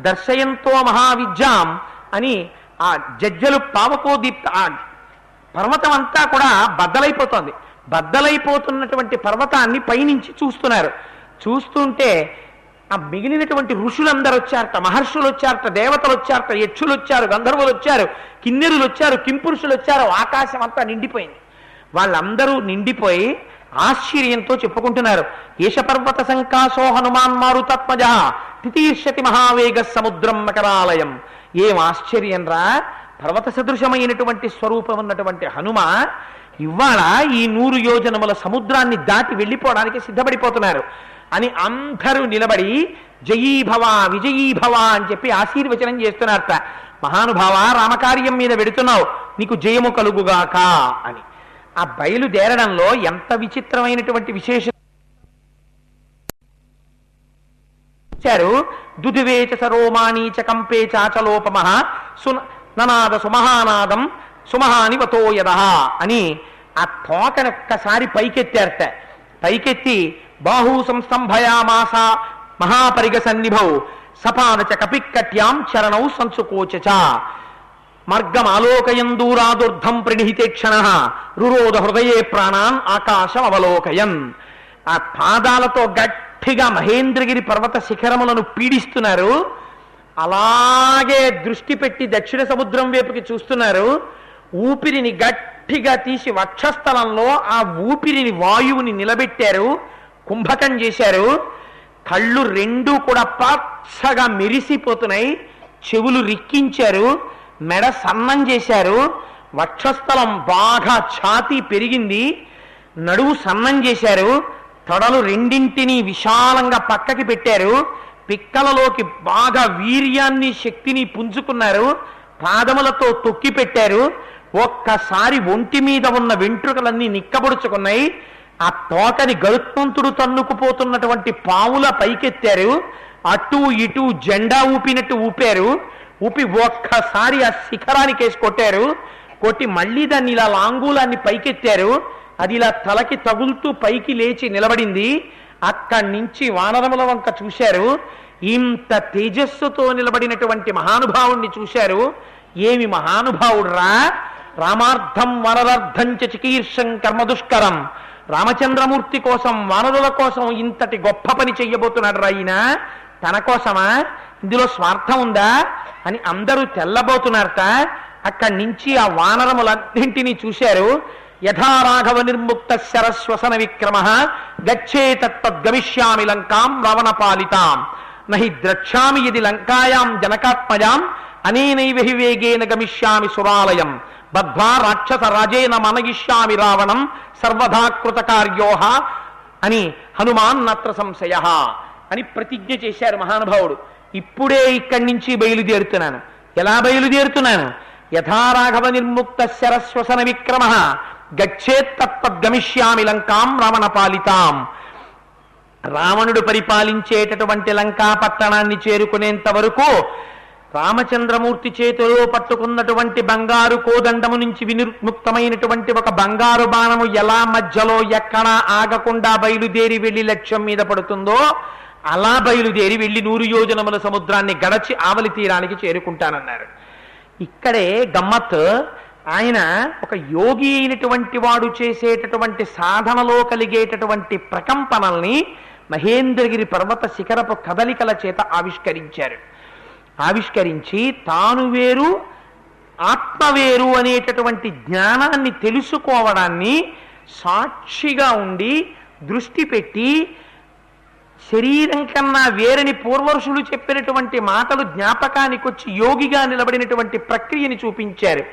దర్శయంతో మహావిద్యాం అని ఆ జజ్జలు పావకోదీప్త పర్వతం అంతా కూడా బద్దలైపోతోంది. బద్దలైపోతున్నటువంటి పర్వతాన్ని పైనుంచి చూస్తున్నారు. చూస్తుంటే ఆ మిగిలినటువంటి ఋషులందరూ వచ్చారట మహర్షులు వచ్చారట దేవతలు వచ్చారట యక్షులు వచ్చారు గంధర్వులు వచ్చారు కిన్నెరులు వచ్చారు కింపురుషులు వచ్చారు ఆకాశం అంతా నిండిపోయింది. వాళ్ళందరూ నిండిపోయి ఆశ్చర్యంతో చెప్పుకుంటున్నారు. ఏషపర్వత సంకాశో హనుమాన్ మారుతత్మజ తితీర్షతి మహావేగ సముద్రం మకరాలయం. ఏం ఆశ్చర్యం రా? పర్వత సదృశమైనటువంటి స్వరూపం ఉన్నటువంటి హనుమ ఇవాళ ఈ నూరు యోజనముల సముద్రాన్ని దాటి వెళ్ళిపోవడానికి సిద్ధపడిపోతున్నారు. అని అందరూ నిలబడి జయీభవ విజయీభవ అని చెప్పి ఆశీర్వచనం చేస్తున్నారట. మహానుభావ రామకార్యం మీద వెడుతున్నావు. నీకు జయము కలుగుగాక అని. ఆ బయలుదేరడంలో ఎంత విచిత్రమైనటువంటి విశేషం ఇచ్చారు. దుదివేచ సరోమాణీచ కంపే చాచలోపమ సున ననాద సుమహానాదం సుమహానివతో యద అని ఆ తోకను ఒక్కసారి పైకెత్తారట. పైకెత్తి బాహు సంస్తంభయామాస మహాపరిగ సన్నిభౌ సపానచ కపిక్కట్యాం చరణౌ సంసుకోచ మార్గం ఆలోకయం దూరాదుర్ధం ప్రణిహితే క్షణ. రురోధ హృదయే ప్రాణాన్ ఆకాశం అవలోకయం ఆ పాదాలతో గట్టి గట్టిగా మహేంద్రగిరి పర్వత శిఖరములను పీడిస్తున్నారు. అలాగే దృష్టి పెట్టి దక్షిణ సముద్రం వైపుకి చూస్తున్నారు. ఊపిరిని గట్టిగా తీసి వక్షస్థలంలో ఆ ఊపిరిని వాయువుని నిలబెట్టారు. కుంభకం చేశారు. కళ్ళు రెండు కూడా పచ్చగా మెరిసిపోతున్నాయి. చెవులు రిక్కించారు. మెడ సన్నం చేశారు. వక్షస్థలం బాగా ఛాతీ పెరిగింది. నడువు సన్నం చేశారు. తొడలు రెండింటిని విశాలంగా పక్కకి పెట్టారు. పిక్కలలోకి బాగా వీర్యాన్ని శక్తిని పుంజుకున్నారు. పాదములతో తొక్కి పెట్టారు. ఒక్కసారి ఒంటి మీద ఉన్న వెంట్రుకలన్నీ నిక్కబడుచుకున్నాయి. ఆ తోకని గరుత్మంతుడు తన్నుకుపోతున్నటువంటి పావుల పైకెత్తారు. అటు ఇటు జెండా ఊపినట్టు ఊపారు. ఊపి ఒక్కసారి ఆ శిఖరానికి వేసి కొట్టారు. కొట్టి మళ్ళీ దాన్ని ఇలా లాంగూలాన్ని పైకెత్తారు. అది ఇలా తలకి తగులుతూ పైకి లేచి నిలబడింది. అక్కడి నుంచి వానరముల వంక చూశారు. ఇంత తేజస్సుతో నిలబడినటువంటి మహానుభావుణ్ణి చూశారు. ఏమి మహానుభావుడురా? రామార్థం వనరర్థం చ చికీర్షం కర్మదుష్కరం రామచంద్రమూర్తి కోసం వానరుల కోసం ఇంతటి గొప్ప పని చెయ్యబోతున్నాడు రా తన కోసమా? ఇందులో స్వార్థం ఉందా? అని అందరూ తెల్లబోతున్నారట. అక్కడి నుంచి ఆ వానరములన్నింటినీ చూశారు. యథా రాఘవ నిర్ముక్త శరశ్వసన విక్రమ గచ్చే తత్పద్గమిష్యామి లంకాం రావణ పాలితాం నహి ద్రక్ష్యామి ఇది లంకాయాం జనకాత్మయాం అనేనైవ హి వేగేన గమిష్యామి సురాలయం. బద్ధ్వా రాక్షస రాజేన మనగిష్యామి రావణం సర్వధాకృత కార్యోహ అని హనుమాన్ నత్ర సంశయ అని ప్రతిజ్ఞ చేశారు మహానుభావుడు. ఇప్పుడే ఇక్కడి నుంచి బయలుదేరుతున్నాను. ఎలా బయలుదేరుతున్నాను? యథారాఘవ నిర్ముక్త శరస్వసన విక్రమ గచ్చేత్ లంకాం రావణ పాలితాం రావణుడు పరిపాలించేటటువంటి లంకా పట్టణాన్ని చేరుకునేంత వరకు రామచంద్రమూర్తి చేతిలో పట్టుకున్నటువంటి బంగారు కోదండము నుంచి వినిర్ముక్తమైనటువంటి ఒక బంగారు బాణము ఎలా మధ్యలో ఎక్కడా ఆగకుండా బయలుదేరి వెళ్ళి లక్ష్యం మీద పడుతుందో అలా బయలుదేరి వెళ్ళి నూరు యోజనముల సముద్రాన్ని గడచి ఆవలి తీరానికి చేరుకుంటానన్నారు. ఇక్కడే గమ్మత్ ఆయన ఒక యోగి అయినటువంటి వాడు చేసేటటువంటి సాధనలో కలిగేటటువంటి ప్రకంపనల్ని మహేంద్రగిరి పర్వత శిఖరపు కదలికల చేత ఆవిష్కరించారు. ఆవిష్కరించి తాను వేరు ఆత్మవేరు అనేటటువంటి జ్ఞానాన్ని తెలుసుకోవడాన్ని సాక్షిగా ఉండి దృష్టి పెట్టి శరీరం కన్నా వేరని పూర్వరుషులు చెప్పినటువంటి మాటలు జ్ఞాపకానికి వచ్చి యోగిగా నిలబడినటువంటి ప్రక్రియని చూపించారు.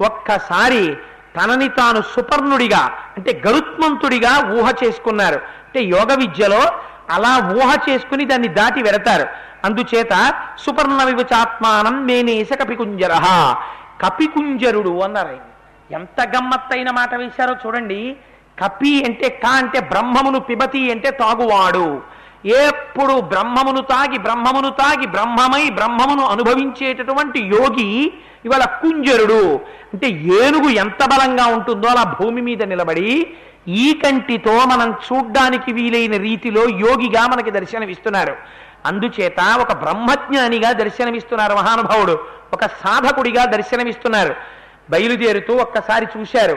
ఒక్కసారి తనని తాను సుపర్ణుడిగా అంటే గరుత్మంతుడిగా ఊహ చేసుకున్నారు. అంటే యోగ విద్యలో అలా ఊహ చేసుకుని దాన్ని దాటి వెడతారు. అందుచేత సుపర్ణ వివచాత్మానం నేనేస కపికుంజర. కపికుంజరుడు అన్నారు ఎంత గమ్మత్తైన మాట వేశారో చూడండి. కపి అంటే కా అంటే బ్రహ్మమును పిబతి అంటే తాగువాడు. ఎప్పుడు బ్రహ్మమును తాగి బ్రహ్మమును తాగి బ్రహ్మమై బ్రహ్మమును అనుభవించేటటువంటి యోగి ఇవాళ కుంజరుడు. అంటే ఏనుగు ఎంత బలంగా ఉంటుందో అలా భూమి మీద నిలబడి ఈ కంటితో మనం చూడ్డానికి వీలైన రీతిలో యోగిగా మనకి దర్శనమిస్తున్నారు. అందుచేత ఒక బ్రహ్మజ్ఞానిగా దర్శనమిస్తున్నారు మహానుభావుడు. ఒక సాధకుడిగా దర్శనమిస్తున్నారు. బయలుదేరుతూ ఒక్కసారి చూశారు.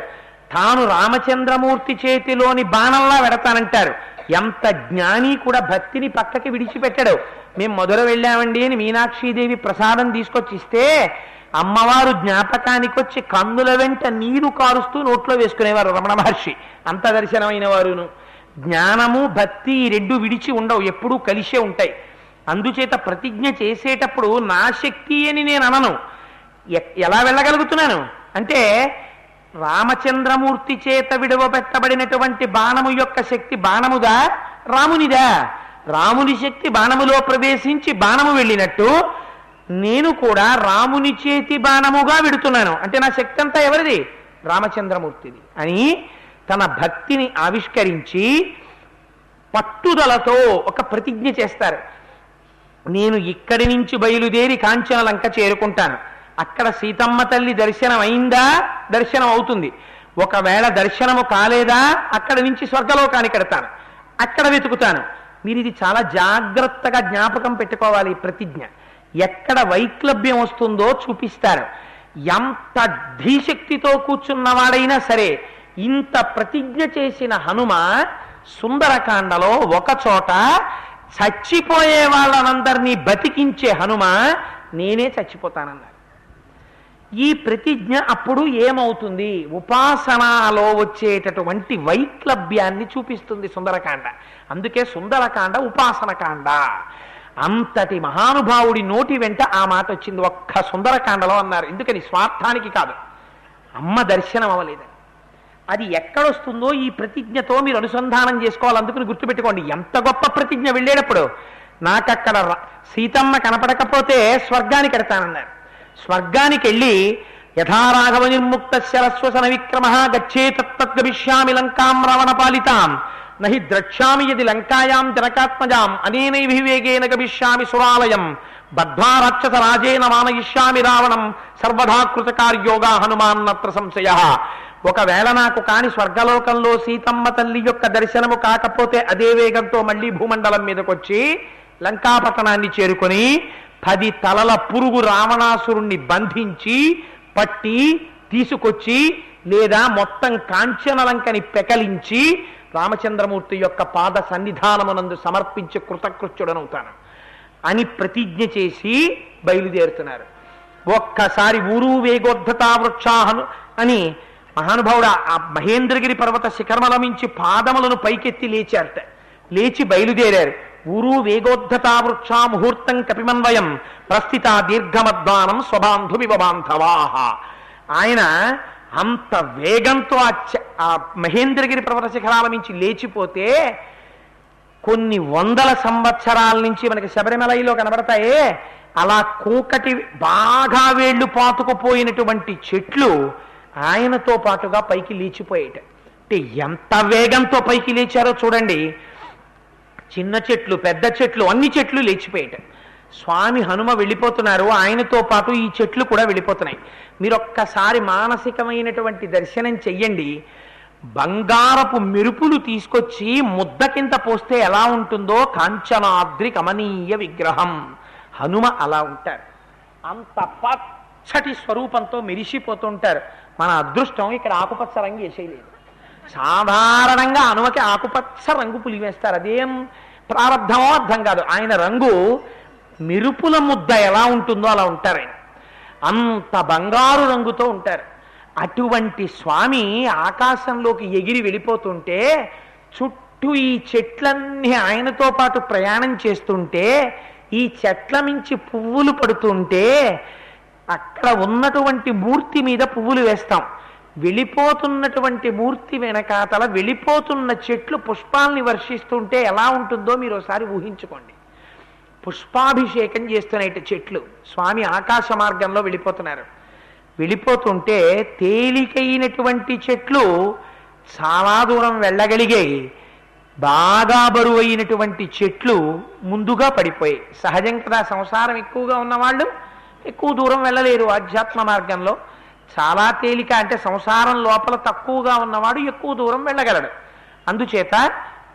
తాను రామచంద్రమూర్తి చేతిలోని బాణంలా వెడతానంటారు. ఎంత జ్ఞాని కూడా భక్తిని పక్కకి విడిచిపెట్టాడు. మేము మధుర వెళ్ళామండి అని మీనాక్షీదేవి ప్రసాదం తీసుకొచ్చి ఇస్తే అమ్మవారు జ్ఞాపకానికి వచ్చి కన్నుల వెంట నీరు కారుస్తూ నోట్లో వేసుకునేవారు రమణ మహర్షి. అంత దర్శనమైన వారును. జ్ఞానము భక్తి ఈ రెండు విడిచి ఉండవు ఎప్పుడూ కలిసే ఉంటాయి. అందుచేత ప్రతిజ్ఞ చేసేటప్పుడు నా శక్తి అని నేను అనను. ఎ- ఎలా వెళ్ళగలుగుతున్నాను? అంటే రామచంద్రమూర్తి చేత విడువబెట్టబడినటువంటి బాణము యొక్క శక్తి బాణముదా? రామునిదా. రాముని శక్తి బాణములో ప్రవేశించి బాణము వెళ్ళినట్టు నేను కూడా రాముని చేతి బాణముగా విడుతున్నాను. అంటే నా శక్తి అంతా ఎవరిది? రామచంద్రమూర్తిది. అని తన భక్తిని ఆవిష్కరించి పట్టుదలతో ఒక ప్రతిజ్ఞ చేస్తారు. నేను ఇక్కడి నుంచి బయలుదేరి కాంచన లంక చేరుకుంటాను. అక్కడ సీతమ్మ తల్లి దర్శనం అయిందా దర్శనం అవుతుంది ఒకవేళ దర్శనము కాలేదా? అక్కడ నుంచి స్వర్గలోకానికి ఎడతాను అక్కడ వెతుకుతాను. మీరు ఇది చాలా జాగ్రత్తగా జ్ఞాపకం పెట్టుకోవాలి ప్రతిజ్ఞ. ఎక్కడ వైక్లభ్యం వస్తుందో చూపిస్తారు ఎంత ధీశక్తితో కూర్చున్నవాడైనా సరే ఇంత ప్రతిజ్ఞ చేసిన హనుమ సుందరకాండలో ఒక చోట చచ్చిపోయే వాళ్ళనందరినీ బతికించే హనుమ నేనే చచ్చిపోతానన్నారు ఈ ప్రతిజ్ఞ అప్పుడు ఏమవుతుంది? ఉపాసనలో వచ్చేటటువంటి వైక్లభ్యాన్ని చూపిస్తుంది సుందరకాండ. అందుకే సుందరకాండ ఉపాసన కాండ అంతటి మహానుభావుడి నోటి వెంట ఆ మాట వచ్చింది. ఒక్క సుందరకాండలో అన్నారు. ఎందుకని? స్వార్థానికి కాదు. అమ్మ దర్శనం అవ్వలేదని. అది ఎక్కడొస్తుందో ఈ ప్రతిజ్ఞతో మీరు అనుసంధానం చేసుకోవాలి అందుకని గుర్తుపెట్టుకోండి. ఎంత గొప్ప ప్రతిజ్ఞ వెళ్ళేటప్పుడు నాకక్కడ సీతమ్మ కనపడకపోతే స్వర్గానికి ఎడతానన్నారు. స్వర్గానికి వెళ్ళి యథారాఘవ నిర్ముక్త శరస్వసన విక్రమ గచ్చే తత్గమిష్యామి లంకాం రావణ పాలితాం నహి ద్రక్ష్యామి యది లంకాయాం జనకాత్మజాం. అనేనైభివేగేన గమిష్యామి సురాలయం. బద్ధ్వా రాక్షస రాజేన మానయిష్యామి రావణం. సర్వధా కృతకార్యోగా హనుమాన్నత్ర సంశయ. ఒకవేళ నాకు కాని స్వర్గలోకంలో సీతమ్మ తల్లి యొక్క దర్శనము కాకపోతే అదే వేగంతో మళ్ళీ భూమండలం మీదకొచ్చి లంకాపట్టణాన్ని చేరుకొని పది తలల పురుగు రావణాసురుణ్ణి బంధించి పట్టి తీసుకొచ్చి లేదా మొత్తం కాంచనలంకని పెకలించి రామచంద్రమూర్తి యొక్క పాద సన్నిధానమునందు సమర్పించి కృతకృత్యుడనవుతాను. అని ప్రతిజ్ఞ చేసి బయలుదేరుతున్నారు. ఒక్కసారి ఊరు వేగోద్ధతా వృక్షాహను అని మహానుభావుడు ఆ మహేంద్రగిరి పర్వత శిఖరముల మించి పాదములను పైకెత్తి లేచారట. లేచి బయలుదేరారు. ఊరు వేగోద్ధతా వృక్షా ముహూర్తం కపిమన్వయం ప్రస్థిత దీర్ఘమద్వానం స్వబాంధువివ బాంధవాహ ఆయన అంత వేగంతో ఆ చ- ఆ మహేంద్రగిరి పర్వత శిఖరాల మించి లేచిపోతే కొన్ని వందల సంవత్సరాల నుంచి మనకి శబరిమలైలో కనబడతాయే. అలా కూకటి బాగా వేళ్ళు పాతుకుపోయినటువంటి చెట్లు ఆయనతో పాటుగా పైకి లేచిపోయేట. అంటే ఎంత వేగంతో పైకి లేచారో చూడండి. చిన్న చెట్లు పెద్ద చెట్లు అన్ని చెట్లు లేచిపోయేట స్వామి హనుమ వెళ్ళిపోతున్నారు. ఆయనతో పాటు ఈ చెట్లు కూడా వెళ్ళిపోతున్నాయి. మీరు ఒక్కసారి మానసికమైనటువంటి దర్శనం చెయ్యండి. బంగారపు మెరుపులు తీసుకొచ్చి ముద్ద కింద పోస్తే ఎలా ఉంటుందో కాంచనాద్రి కమనీయ విగ్రహం. హనుమ అలా ఉంటారు. అంత పచ్చటి స్వరూపంతో మెరిసిపోతుంటారు. మన అదృష్టం ఇక్కడ ఆకుపచ్చ రంగు వేసేయలేదు. సాధారణంగా అనుమకి ఆకుపచ్చ రంగు పులివేస్తారు అదేం ప్రారంధమో అర్థం కాదు. ఆయన రంగు మెరుపుల ముద్ద ఎలా ఉంటుందో అలా ఉంటారు ఆయన. అంత బంగారు రంగుతో ఉంటారు. అటువంటి స్వామి ఆకాశంలోకి ఎగిరి వెళ్ళిపోతుంటే చుట్టూ ఈ చెట్లన్నీ ఆయనతో పాటు ప్రయాణం చేస్తుంటే ఈ చెట్ల మించి పువ్వులు పడుతుంటే అక్కడ ఉన్నటువంటి మూర్తి మీద పువ్వులు వేస్తాం. వెళ్ళిపోతున్నటువంటి మూర్తి వెనకాతల వెళ్ళిపోతున్న చెట్లు పుష్పాల్ని వర్షిస్తుంటే ఎలా ఉంటుందో మీరు ఒకసారి ఊహించుకోండి. పుష్పాభిషేకం చేస్తున్న చెట్లు. స్వామి ఆకాశ మార్గంలో వెళ్ళిపోతున్నారు. వెళ్ళిపోతుంటే తేలికైనటువంటి చెట్లు చాలా దూరం వెళ్ళగలిగాయి. బాగా బరువైనటువంటి చెట్లు ముందుగా పడిపోయాయి. సహజం కదా సంసారం ఎక్కువగా ఉన్నవాళ్ళు ఎక్కువ దూరం వెళ్ళలేరు ఆధ్యాత్మ మార్గంలో. చాలా తేలిక అంటే సంసారం లోపల తక్కువగా ఉన్నవాడు ఎక్కువ దూరం వెళ్ళగలడు. అందుచేత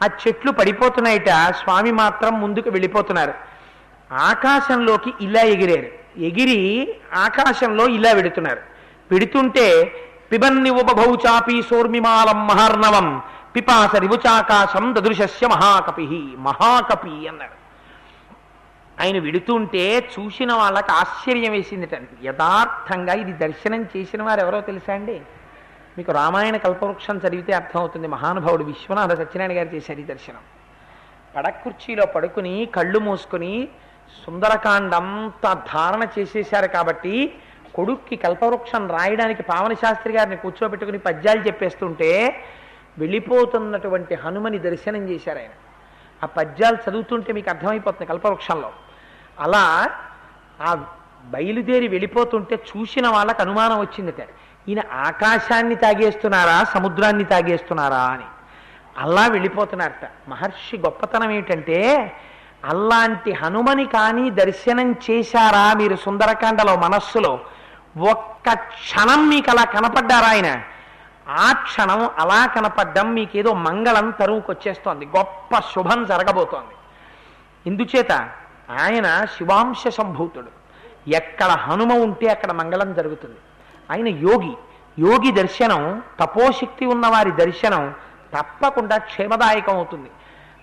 ఆ చెట్లు పడిపోతున్నాయిట స్వామి మాత్రం ముందుకు వెళ్ళిపోతున్నారు. ఆకాశంలోకి ఇలా ఎగిరారు. ఎగిరి ఆకాశంలో ఇలా వెడుతున్నారు. పెడుతుంటే పిబన్ని ఉపభౌచాపి సోర్మిమాలం మహర్ణవం పిపాస రివుచాకాశం దదృశస్య మహాకపి మహాకపి అన్నారు. ఆయన విడుతుంటే చూసిన వాళ్ళకి ఆశ్చర్యం వేసిందిట. యథార్థంగా ఇది దర్శనం చేసిన వారు ఎవరో తెలుసా అండి? మీకు రామాయణ కల్పవృక్షం చదివితే అర్థమవుతుంది. మహానుభావుడు విశ్వనాథ సత్యనారాయణ గారు చేశారు ఈ దర్శనం. పడకుర్చీలో పడుకుని కళ్ళు మూసుకుని సుందరకాండంతా ధారణ చేసేశారు కాబట్టి కొడుక్కి కల్పవృక్షం రాయడానికి పావన శాస్త్రి గారిని కూర్చోబెట్టుకుని పద్యాలు చెప్పేస్తుంటే వెళ్ళిపోతున్నటువంటి హనుమని దర్శనం చేశారు ఆయన. ఆ పద్యాలు చదువుతుంటే మీకు అర్థమైపోతుంది కల్పవృక్షంలో. అలా ఆ బయలుదేరి వెళ్ళిపోతుంటే చూసిన వాళ్ళకి అనుమానం వచ్చిందట. ఈయన ఆకాశాన్ని తాగేస్తున్నారా సముద్రాన్ని తాగేస్తున్నారా అని. అల్లా వెళ్ళిపోతున్నారట. మహర్షి గొప్పతనం ఏమిటంటే అలాంటి హనుమని కానీ దర్శనం చేశారా మీరు సుందరకాండలో మనస్సులో? ఒక్క క్షణం మీకు అలా కనపడ్డారా ఆయన? ఆ క్షణం అలా కనపడ్డం మీకేదో మంగళం తరువుకొచ్చేస్తోంది. గొప్ప శుభం జరగబోతోంది. ఇందుచేత ఆయన శివాంశ సంభూతుడు. ఎక్కడ హనుమ ఉంటే అక్కడ మంగళం జరుగుతుంది. ఆయన యోగి. యోగి దర్శనం తపోశక్తి ఉన్నవారి దర్శనం తప్పకుండా క్షేమదాయకం అవుతుంది.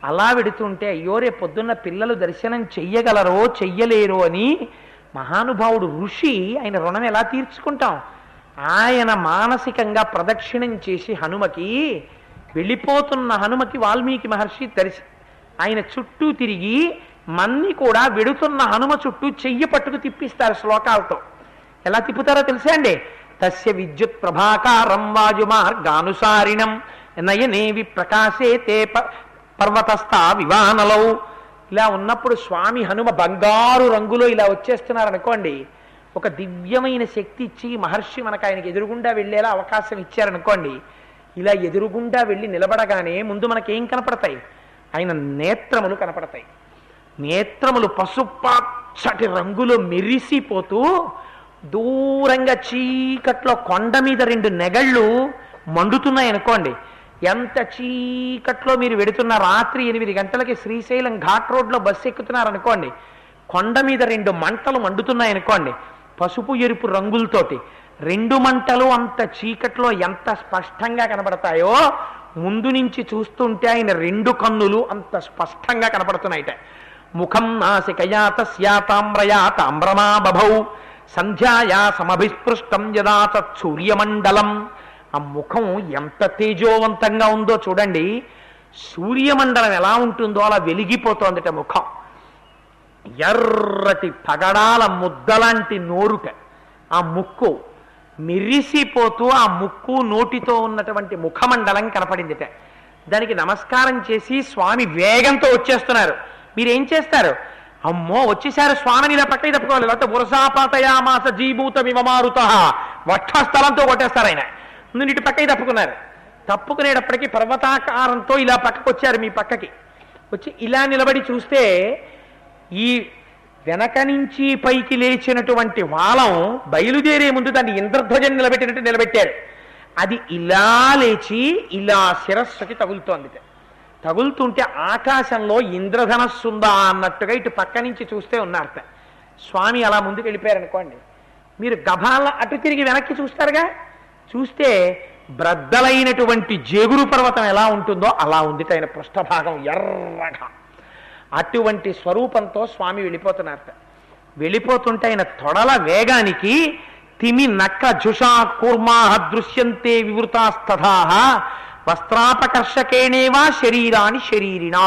అలా వెడుతుంటే అయ్యో రేపు పొద్దున్న పిల్లలు దర్శనం చెయ్యగలరో చెయ్యలేరో అని మహానుభావుడు ఋషి ఆయన రుణం ఎలా తీర్చుకుంటాం? ఆయన మానసికంగా ప్రదక్షిణం చేసి హనుమకి వెళ్ళిపోతున్న హనుమకి వాల్మీకి మహర్షి దర్శి ఆయన చుట్టూ తిరిగి మన్ని కూడా వెడుతున్న హనుమ చుట్టూ చెయ్యి పట్టుకు తిప్పిస్తారు శ్లోకాలతో. ఎలా తిప్పుతారో తెలుసా అండి? తస్య విద్యుత్ ప్రభాకారం వాయుమార్గానుసారిణం నయనేవి ప్రకాశే తే పర్వతస్థ వివానలౌ. ఇలా ఉన్నప్పుడు స్వామి హనుమ బంగారు రంగులో ఇలా వచ్చేస్తున్నారనుకోండి ఒక దివ్యమైన శక్తి ఇచ్చి మహర్షి మనకు ఆయనకి ఎదురుగుండా వెళ్ళేలా అవకాశం ఇచ్చారనుకోండి ఇలా ఎదురుగుండా వెళ్ళి నిలబడగానే ముందు మనకేం కనపడతాయి? ఆయన నేత్రములు కనపడతాయి. నేత్రములు పసుపాచ్చటి రంగులో మెరిసిపోతూ దూరంగా చీకట్లో కొండ మీద రెండు నెగళ్ళు మండుతున్నాయి అనుకోండి. ఎంత చీకట్లో మీరు వెడుతున్న రాత్రి ఎనిమిది గంటలకి శ్రీశైలం ఘాట్ రోడ్లో బస్సు ఎక్కుతున్నారనుకోండి కొండ మీద రెండు మంటలు మండుతున్నాయి అనుకోండి. పసుపు ఎరుపు రంగులతోటి రెండు మంటలు అంత చీకట్లో ఎంత స్పష్టంగా కనబడతాయో ముందు నుంచి చూస్తుంటే ఆయన రెండు కన్నులు అంత స్పష్టంగా కనపడుతున్నాయిట. ముఖం నాసికయా తస్యాతామ్రయా తామ్రమా బభౌ. సంధ్యాయా సమభిస్పృష్టం యదా సూర్యమండలం. ఆ ముఖం ఎంత తేజోవంతంగా ఉందో చూడండి. సూర్యమండలం ఎలా ఉంటుందో అలా వెలిగిపోతోందట ముఖం. ఎర్రటి పగడాల ముద్దలాంటి నోరుట. ఆ ముక్కు మెరిసిపోతూ ఆ ముక్కు నోటితో ఉన్నటువంటి ముఖమండలం కనపడిందిట. దానికి నమస్కారం చేసి స్వామి వేగంతో వచ్చేస్తున్నారు. మీరేం చేస్తారు? అమ్మో వచ్చేసారు స్వామిని ఇలా పక్కకి తప్పుకోవాలి. లేకపోతే వరుసాపాతయామాస జీభూత విమమారుత వక్షస్థలంతో కొట్టేస్తారు ఆయన. ముందు ఇటు పక్కకి తప్పుకున్నారు. తప్పుకునేటప్పటికీ పర్వతాకారంతో ఇలా పక్కకు వచ్చారు మీ పక్కకి. వచ్చి ఇలా నిలబడి చూస్తే ఈ వెనక నుంచి పైకి లేచినటువంటి వాలం బయలుదేరే ముందు దాన్ని ఇంద్రధ్వజం నిలబెట్టినట్టు నిలబెట్టారు. అది ఇలా లేచి ఇలా శిరస్సుకి తగులుతోంది తగులుతుంటే ఆకాశంలో ఇంద్రధనస్సుందా అన్నట్టుగా ఇటు పక్క నుంచి చూస్తే ఉన్నారట. స్వామి అలా ముందుకు వెళ్ళిపోయారనుకోండి మీరు గభాల అటు తిరిగి వెనక్కి చూస్తారుగా? చూస్తే బ్రద్దలైనటువంటి జేగురు పర్వతం ఎలా ఉంటుందో అలా ఉంది ఆయన పృష్ఠభాగం ఎర్రగా. అటువంటి స్వరూపంతో స్వామి వెళ్ళిపోతున్నారట. వెళ్ళిపోతుంటే ఆయన తొడల వేగానికి తిమి నక్క జుషా కూర్మా దృశ్యంతే వివృతాస్తథా వస్త్రాపకర్షకేణేవా శరీరాని శరీరినా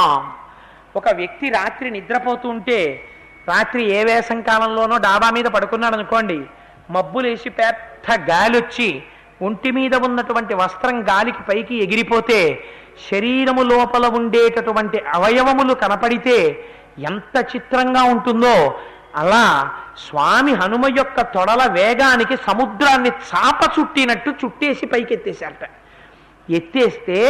ఒక వ్యక్తి రాత్రి నిద్రపోతుంటే రాత్రి ఏ వేసం కాలంలోనో డాబా మీద పడుకున్నాడు అనుకోండి మబ్బులేసి పెద్ద గాలొచ్చి ఒంటి మీద ఉన్నటువంటి వస్త్రం గాలికి పైకి ఎగిరిపోతే శరీరము లోపల ఉండేటటువంటి అవయవములు కనపడితే ఎంత చిత్రంగా ఉంటుందో అలా స్వామి హనుమ యొక్క తొడల వేగానికి సముద్రాన్ని చాప చుట్టినట్టు చుట్టేసి పైకి ఎత్తేశారట ఎత్తేస్తే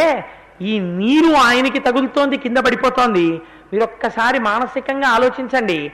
ఈ నీరు ఆయనకి తగులుతోంది కింద పడిపోతోంది. మీరు ఒక్కసారి మానసికంగా ఆలోచించండి.